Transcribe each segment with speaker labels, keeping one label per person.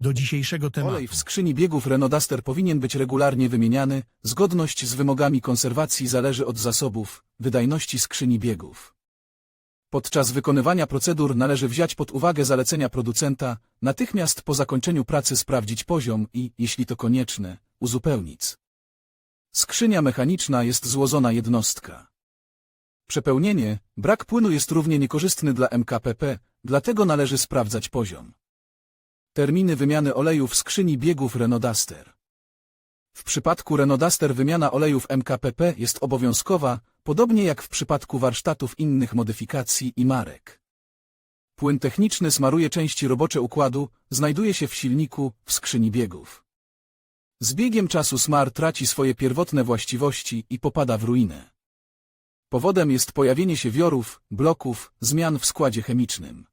Speaker 1: do dzisiejszego tematu.
Speaker 2: Olej w skrzyni biegów Renault Duster powinien być regularnie wymieniany. Zgodność z wymogami konserwacji zależy od zasobów, wydajności skrzyni biegów. Podczas wykonywania procedur należy wziąć pod uwagę zalecenia producenta, natychmiast po zakończeniu pracy sprawdzić poziom i, jeśli to konieczne, uzupełnić. Skrzynia mechaniczna jest złożona jednostka. Przepełnienie, brak płynu jest równie niekorzystny dla MKPP, dlatego należy sprawdzać poziom. Terminy wymiany oleju w skrzyni biegów Renault Duster. W przypadku Renault Duster wymiana olejów MKPP jest obowiązkowa, podobnie jak w przypadku warsztatów innych modyfikacji i marek. Płyn techniczny smaruje części robocze układu, znajduje się w silniku, w skrzyni biegów. Z biegiem czasu smar traci swoje pierwotne właściwości i popada w ruinę. Powodem jest pojawienie się wiorów, bloków, zmian w składzie chemicznym.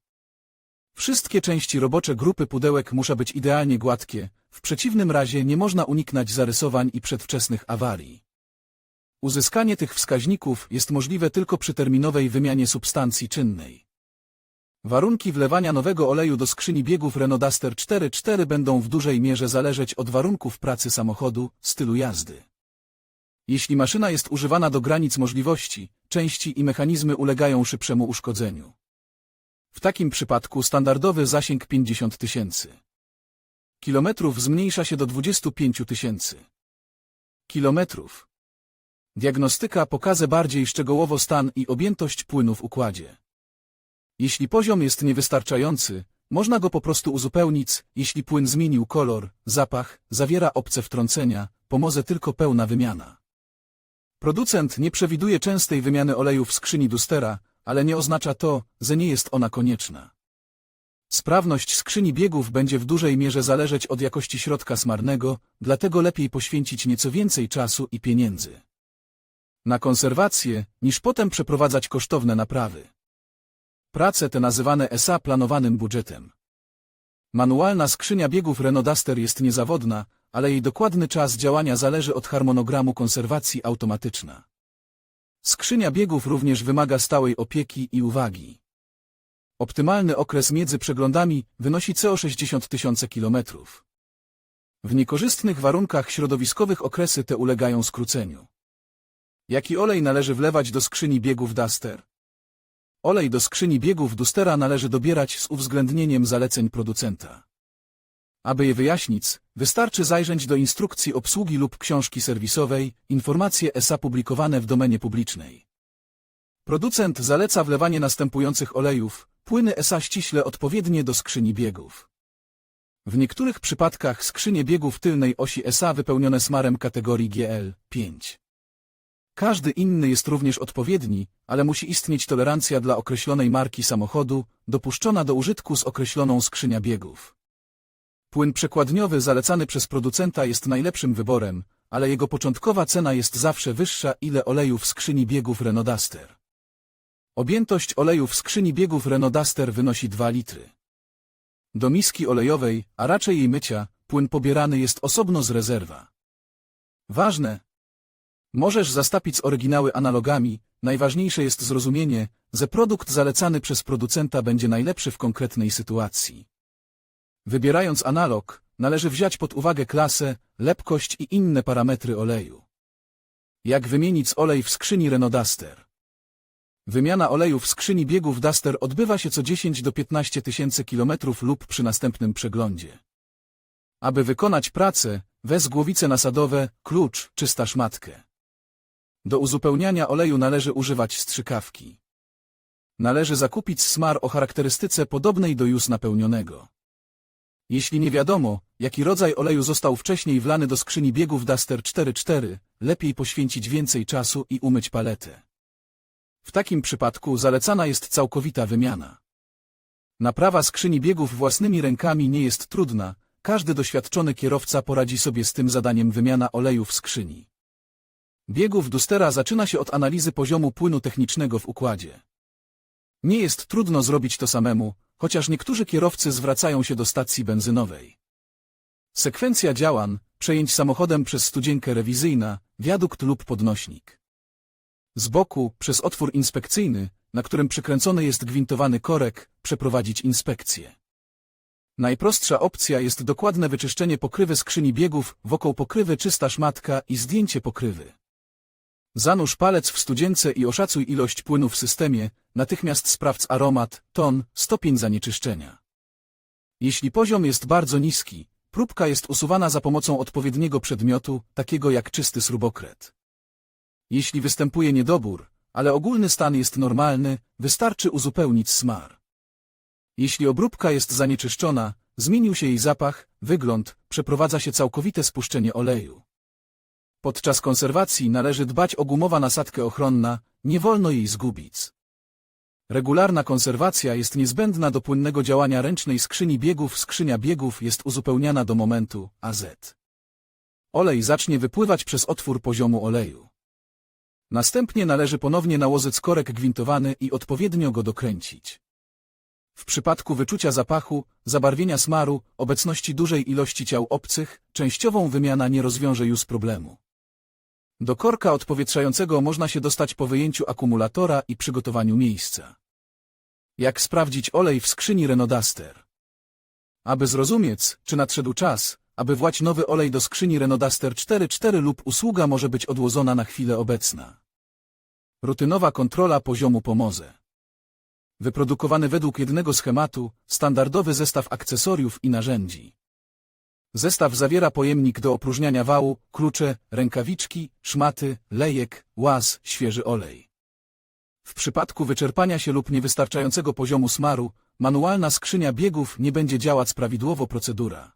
Speaker 2: Wszystkie części robocze grupy pudełek muszą być idealnie gładkie, w przeciwnym razie nie można uniknąć zarysowań i przedwczesnych awarii. Uzyskanie tych wskaźników jest możliwe tylko przy terminowej wymianie substancji czynnej. Warunki wlewania nowego oleju do skrzyni biegów Renault Duster 4.4 będą w dużej mierze zależeć od warunków pracy samochodu, stylu jazdy. Jeśli maszyna jest używana do granic możliwości, części i mechanizmy ulegają szybszemu uszkodzeniu. W takim przypadku standardowy zasięg 50 tysięcy kilometrów zmniejsza się do 25 tysięcy kilometrów. Diagnostyka pokaże bardziej szczegółowo stan i objętość płynu w układzie. Jeśli poziom jest niewystarczający, można go po prostu uzupełnić, jeśli płyn zmienił kolor, zapach, zawiera obce wtrącenia, pomoże tylko pełna wymiana. Producent nie przewiduje częstej wymiany oleju w skrzyni Dustera, ale nie oznacza to, że nie jest ona konieczna. Sprawność skrzyni biegów będzie w dużej mierze zależeć od jakości środka smarnego, dlatego lepiej poświęcić nieco więcej czasu i pieniędzy na konserwację, niż potem przeprowadzać kosztowne naprawy. Prace te nazywane SA planowanym budżetem. Manualna skrzynia biegów Renault Duster jest niezawodna, ale jej dokładny czas działania zależy od harmonogramu konserwacji automatyczna. Skrzynia biegów również wymaga stałej opieki i uwagi. Optymalny okres między przeglądami wynosi co 60 tysiące kilometrów. W niekorzystnych warunkach środowiskowych okresy te ulegają skróceniu. Jaki olej należy wlewać do skrzyni biegów Duster? Olej do skrzyni biegów Dustera należy dobierać z uwzględnieniem zaleceń producenta. Aby je wyjaśnić, wystarczy zajrzeć do instrukcji obsługi lub książki serwisowej, informacje ESA publikowane w domenie publicznej. Producent zaleca wlewanie następujących olejów, płyny ESA ściśle odpowiednie do skrzyni biegów. W niektórych przypadkach skrzynie biegów tylnej osi ESA wypełnione smarem kategorii GL5. Każdy inny jest również odpowiedni, ale musi istnieć tolerancja dla określonej marki samochodu, dopuszczona do użytku z określoną skrzynia biegów. Płyn przekładniowy zalecany przez producenta jest najlepszym wyborem, ale jego początkowa cena jest zawsze wyższa ile oleju w skrzyni biegów Renault Duster. Objętość oleju w skrzyni biegów Renault Duster wynosi 2 litry. Do miski olejowej, a raczej jej mycia, płyn pobierany jest osobno z rezerwa. Ważne, Możesz zastapić oryginały analogami, najważniejsze jest zrozumienie, że produkt zalecany przez producenta będzie najlepszy w konkretnej sytuacji. Wybierając analog, należy wziąć pod uwagę klasę, lepkość i inne parametry oleju. Jak wymienić olej w skrzyni Renault Duster? Wymiana oleju w skrzyni biegów Duster odbywa się co 10 do 15 tysięcy kilometrów lub przy następnym przeglądzie. Aby wykonać pracę, wez głowice nasadowe, klucz, czysta szmatkę. Do uzupełniania oleju należy używać strzykawki. Należy zakupić smar o charakterystyce podobnej do już napełnionego. Jeśli nie wiadomo, jaki rodzaj oleju został wcześniej wlany do skrzyni biegów Duster 4.4, lepiej poświęcić więcej czasu i umyć paletę. W takim przypadku zalecana jest całkowita wymiana. Naprawa skrzyni biegów własnymi rękami nie jest trudna, każdy doświadczony kierowca poradzi sobie z tym zadaniem wymiana oleju w skrzyni. Biegów Dustera zaczyna się od analizy poziomu płynu technicznego w układzie. Nie jest trudno zrobić to samemu, chociaż niektórzy kierowcy zwracają się do stacji benzynowej. Sekwencja działań, przejęć samochodem przez studzienkę rewizyjna, wiadukt lub podnośnik. Z boku, przez otwór inspekcyjny, na którym przykręcony jest gwintowany korek, przeprowadzić inspekcję. Najprostsza opcja jest dokładne wyczyszczenie pokrywy skrzyni biegów, wokół pokrywy czysta szmatka i zdjęcie pokrywy. Zanurz palec w studzience i oszacuj ilość płynu w systemie, natychmiast sprawdź aromat, ton, stopień zanieczyszczenia. Jeśli poziom jest bardzo niski, próbka jest usuwana za pomocą odpowiedniego przedmiotu, takiego jak czysty śrubokręt. Jeśli występuje niedobór, ale ogólny stan jest normalny, wystarczy uzupełnić smar. Jeśli obróbka jest zanieczyszczona, zmienił się jej zapach, wygląd, przeprowadza się całkowite spuszczenie oleju. Podczas konserwacji należy dbać o gumowa nasadkę ochronna, nie wolno jej zgubić. Regularna konserwacja jest niezbędna do płynnego działania ręcznej skrzyni biegów. Skrzynia biegów jest uzupełniana do momentu AZ. Olej zacznie wypływać przez otwór poziomu oleju. Następnie należy ponownie nałożyć korek gwintowany i odpowiednio go dokręcić. W przypadku wyczucia zapachu, zabarwienia smaru, obecności dużej ilości ciał obcych, częściową wymiana nie rozwiąże już problemu. Do korka odpowietrzającego można się dostać po wyjęciu akumulatora i przygotowaniu miejsca. Jak sprawdzić olej w skrzyni Renault Duster? Aby zrozumieć, czy nadszedł czas, aby wlać nowy olej do skrzyni Renault Duster 4.4 lub usługa może być odłożona na chwilę obecna. Rutynowa kontrola poziomu pomoże. Wyprodukowany według jednego schematu, standardowy zestaw akcesoriów i narzędzi. Zestaw zawiera pojemnik do opróżniania wału, klucze, rękawiczki, szmaty, lejek, łaz, świeży olej. W przypadku wyczerpania się lub niewystarczającego poziomu smaru, manualna skrzynia biegów nie będzie działać prawidłowo procedura.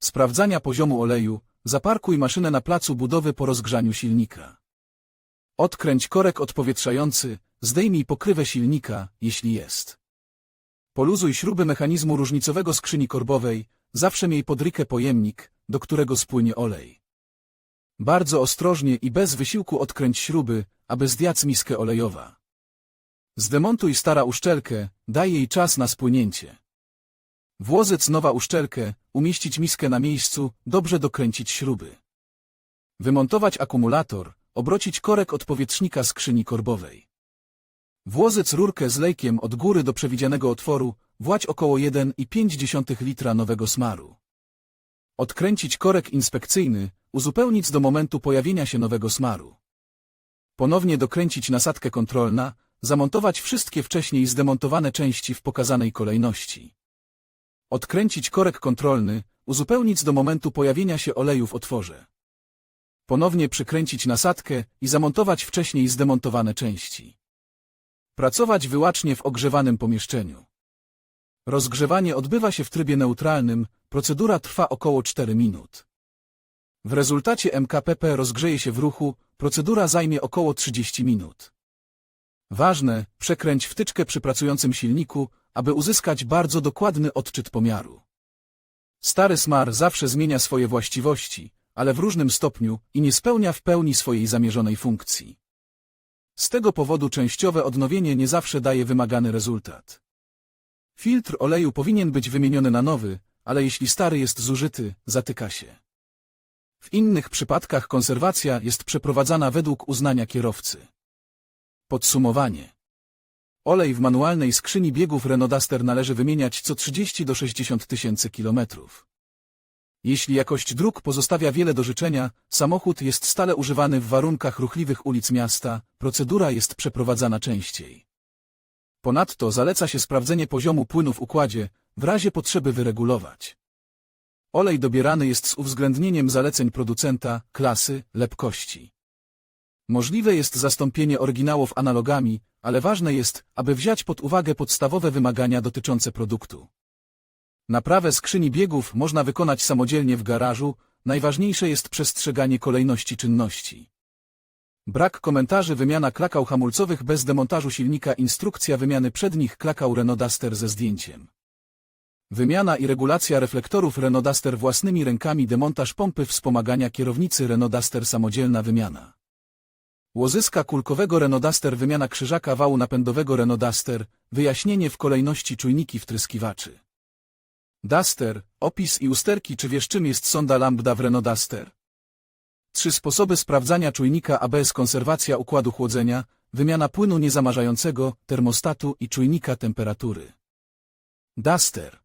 Speaker 2: Sprawdzania poziomu oleju, zaparkuj maszynę na placu budowy po rozgrzaniu silnika. Odkręć korek odpowietrzający, zdejmij pokrywę silnika, jeśli jest. Poluzuj śruby mechanizmu różnicowego skrzyni korbowej, zawsze miej pod rykę pojemnik, do którego spłynie olej. Bardzo ostrożnie i bez wysiłku odkręć śruby, aby zdjąć miskę olejowa. Zdemontuj stara uszczelkę, daj jej czas na spłynięcie. Włożyć nowa uszczelkę, umieścić miskę na miejscu, dobrze dokręcić śruby. Wymontować akumulator, obrocić korek odpowietrznika skrzyni korbowej. Włożyć rurkę z lejkiem od góry do przewidzianego otworu, wlać około 1,5 litra nowego smaru. Odkręcić korek inspekcyjny, uzupełnić do momentu pojawienia się nowego smaru. Ponownie dokręcić nasadkę kontrolna, zamontować wszystkie wcześniej zdemontowane części w pokazanej kolejności. Odkręcić korek kontrolny, uzupełnić do momentu pojawienia się oleju w otworze. Ponownie przykręcić nasadkę i zamontować wcześniej zdemontowane części. Pracować wyłacznie w ogrzewanym pomieszczeniu. Rozgrzewanie odbywa się w trybie neutralnym, procedura trwa około 4 minut. W rezultacie MKPP rozgrzeje się w ruchu, procedura zajmie około 30 minut. Ważne, przekręć wtyczkę przy pracującym silniku, aby uzyskać bardzo dokładny odczyt pomiaru. Stary smar zawsze zmienia swoje właściwości, ale w różnym stopniu i nie spełnia w pełni swojej zamierzonej funkcji. Z tego powodu częściowe odnowienie nie zawsze daje wymagany rezultat. Filtr oleju powinien być wymieniony na nowy, ale jeśli stary jest zużyty, zatyka się. W innych przypadkach konserwacja jest przeprowadzana według uznania kierowcy. Podsumowanie. Olej w manualnej skrzyni biegów Renault Duster należy wymieniać co 30 do 60 tysięcy kilometrów. Jeśli jakość dróg pozostawia wiele do życzenia, samochód jest stale używany w warunkach ruchliwych ulic miasta, procedura jest przeprowadzana częściej. Ponadto zaleca się sprawdzenie poziomu płynu w układzie, w razie potrzeby wyregulować. Olej dobierany jest z uwzględnieniem zaleceń producenta, klasy, lepkości. Możliwe jest zastąpienie oryginałów analogami, ale ważne jest, aby wziąć pod uwagę podstawowe wymagania dotyczące produktu. Naprawę skrzyni biegów można wykonać samodzielnie w garażu, najważniejsze jest przestrzeganie kolejności czynności. Brak komentarzy wymiana klakał hamulcowych bez demontażu silnika instrukcja wymiany przednich klakał Renault Duster ze zdjęciem. Wymiana i regulacja reflektorów Renault Duster własnymi rękami demontaż pompy wspomagania kierownicy Renault Duster samodzielna wymiana. Łozyska kulkowego Renault Duster wymiana krzyżaka wału napędowego Renault Duster, wyjaśnienie w kolejności czujniki wtryskiwaczy. Duster, opis i usterki czy wiesz czym jest sonda lambda w Renault Duster? Trzy sposoby sprawdzania czujnika ABS konserwacja układu chłodzenia, wymiana płynu niezamarzającego, termostatu i czujnika temperatury. Duster